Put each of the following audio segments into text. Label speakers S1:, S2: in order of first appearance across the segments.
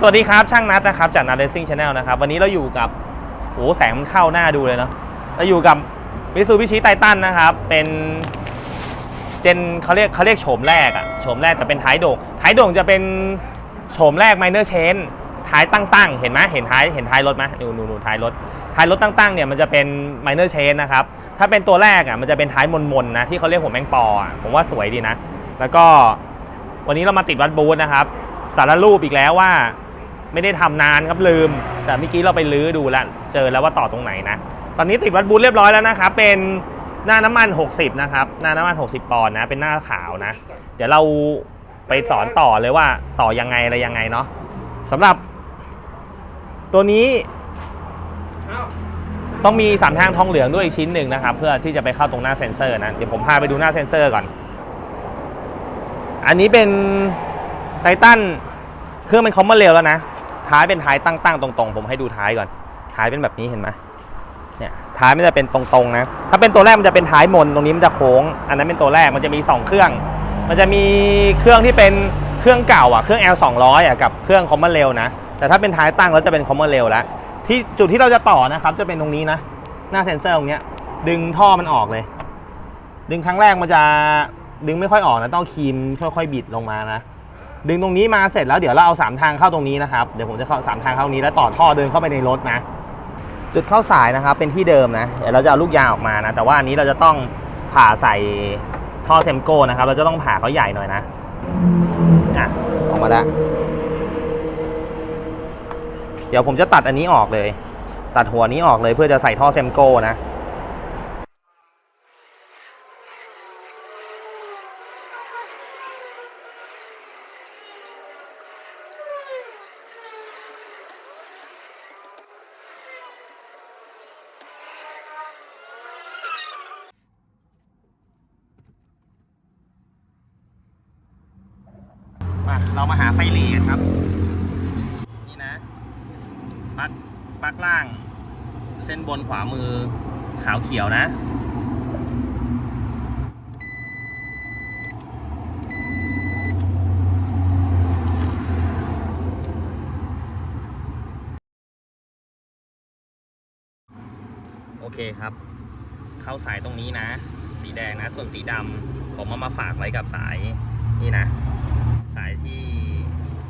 S1: สวัสดีครับช่างนัดนะครับจากนัดเรซิ่งชาแนลนะครับวันนี้เราอยู่กับโอ้แสงมันเข้าหน้าดูเลยเนาะเราอยู่กับมิซูบิชิไททันนะครับเป็นเจนเขาเรียกเขาเรียกโฉมแรกอะโฉมแรกแต่เป็นท้ายโด่งท้ายโด่งจะเป็นโฉมแรกไมเนอร์เชนท้ายตั้งๆ เห็นไหมเห็นท้ายเห็นท้ายรถไหมนูนูนูท้ายรถท้ายรถตั้งๆเนี่ยมันจะเป็นไมเนอร์เชนนะครับถ้าเป็นตัวแรกอะมันจะเป็นท้ายมนๆนะที่เขาเรียกหัวแมงปออะผมว่าสวยดีนะ แล้วก็วันนี้เรามาติดวัดบูธนะครับสารรูปอีกแล้วว่า ไม่ได้ทำนานครับลืม แต่เมื่อกี้เราไปลื้อดูแล้ว เจอแล้วว่าต่อตรงไหนนะ ตอนนี้ติดวัดบูธเรียบร้อยแล้วนะครับ เป็นหน้าน้ำมัน 60 นะครับ หน้าน้ำมัน 60 ปอนด์นะ เป็นหน้าขาวนะ เดี๋ยวเราไปสอนต่อเลยว่าต่อยังไงอะไรยังไงเนาะสำหรับ ตัวนี้ ต้องมีสามทางทองเหลืองด้วยอีกชิ้นหนึ่งนะครับ เพื่อที่จะไปเข้าตรงหน้าเซ็นเซอร์นะ เดี๋ยวผมพาไปดูหน้าเซ็นเซอร์ก่อน อันนี้เป็นไททันเครื่องมันคอมมาเร็วแล้วนะ ท้ายเป็นท้ายตั้งๆตรงๆ ผมให้ดูท้ายก่อน ท้ายเป็นแบบนี้เห็นไหมเนี่ยท้ายไมันจะเป็นตรงๆนะ ถ้าเป็นตัวแรกมันจะเป็นท้ายมนตรงนี้มันจะโค้ง อันนั้นเป็นตัวแรกมันจะมี 2 เครื่อง มันจะมีเครื่องที่เป็นเครื่องเก่าอะเครื่อง L 2 0 0อะกับเครื่องคอมมาเร็วนะ แต่ถ้าเป็นท้ายตั้งแล้วจะเป็นคอมมาเร็วแล้วที่จุดที่เราจะต่อนะครับจะเป็นตรงนี้นะ หน้าเซ็นเซอร์ตรงเนี้ยดึงท่อมันออกเลย ดึงครั้งแรกมันจะดึงไม่ค่อยออกนะต้องคีมค่อยๆบิดลงมานะ ดึงตรงนี้มาเสร็จแล้วเดี๋ยวเราเอาสามทางเข้าตรงนี้นะครับเดี๋ยวผมจะเข้าสามทางเข้านี้แล้วต่อท่อเดินเข้าไปในรถนะ จุดเข้าสายนะครับเป็นที่เดิมนะเดี๋ยวเราจะเอาลูกยางออกมานะแต่ว่าอันนี้เราจะต้องผ่าใส่ท่อเซมโก้นะครับ เราจะต้องผ่าเขาใหญ่หน่อยนะอะออกมาแล้วเดี๋ยวผมจะตัดอันนี้ออกเลย ตัดหัวนี้ออกเลยเพื่อจะใส่ท่อเซมโก้นะ เรามาหาไฟหลีกันครับ นี่นะปลั๊กปลั๊กล่าง เส้นบนขวามือขาวเขียวนะ โอเคครับ เข้าสายตรงนี้นะ สีแดงนะ ส่วนสีดำผมเอามาฝากไว้กับสายนี่นะ สายที่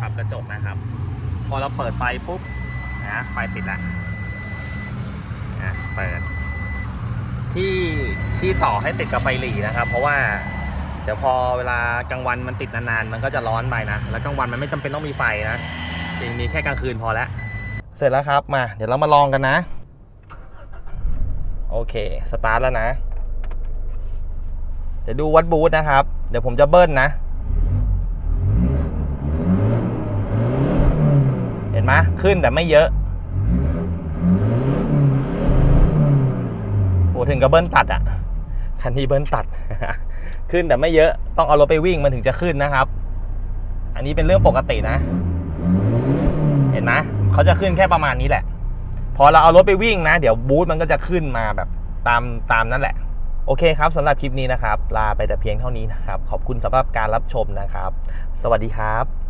S1: ปรับกระจกนะครับ พอเราเปิดไฟปุ๊บนะไฟติดแล้วนะเปิด ที่ที่ต่อให้ติดกับไฟหลีนะครับ เพราะว่าเดี๋ยวพอเวลากลางวันมันติดนานๆ มันก็จะร้อนไปนะ แล้วกลางวันมันไม่จำเป็นต้องมีไฟนะจริงมีแค่กลางคืนพอแล้ว เสร็จแล้วครับมา เดี๋ยวเรามาลองกันนะ โอเค สตาร์ทแล้วนะ เดี๋ยวดูวัดบูธนะครับ เดี๋ยวผมจะเบิ้ลนะ ห็นไหมขึ้นแต่ไม่เยอะโอ้ถึงกับเบิ้ลตัดอะ่ะคันนี้เบิ้ลตัด ขึ้นแต่ไม่เยอะต้องเอารถไปวิ่งมันถึงจะขึ้นนะครับ อันนี้เป็นเรื่องปกตินะ เห็นไหมเขาจะขึ้นแค่ประมาณนี้แหละ พอเราเอารถไปวิ่งนะ เดี๋ยวบูธมันก็จะขึ้นมาแบบตามตามนั่นแหละโอเคครับสำหรับคลิปนี้นะครับ ลาไปแต่เพียงเท่านี้นะครับ ขอบคุณสำหรับการรับชมนะครับ สวัสดีครับ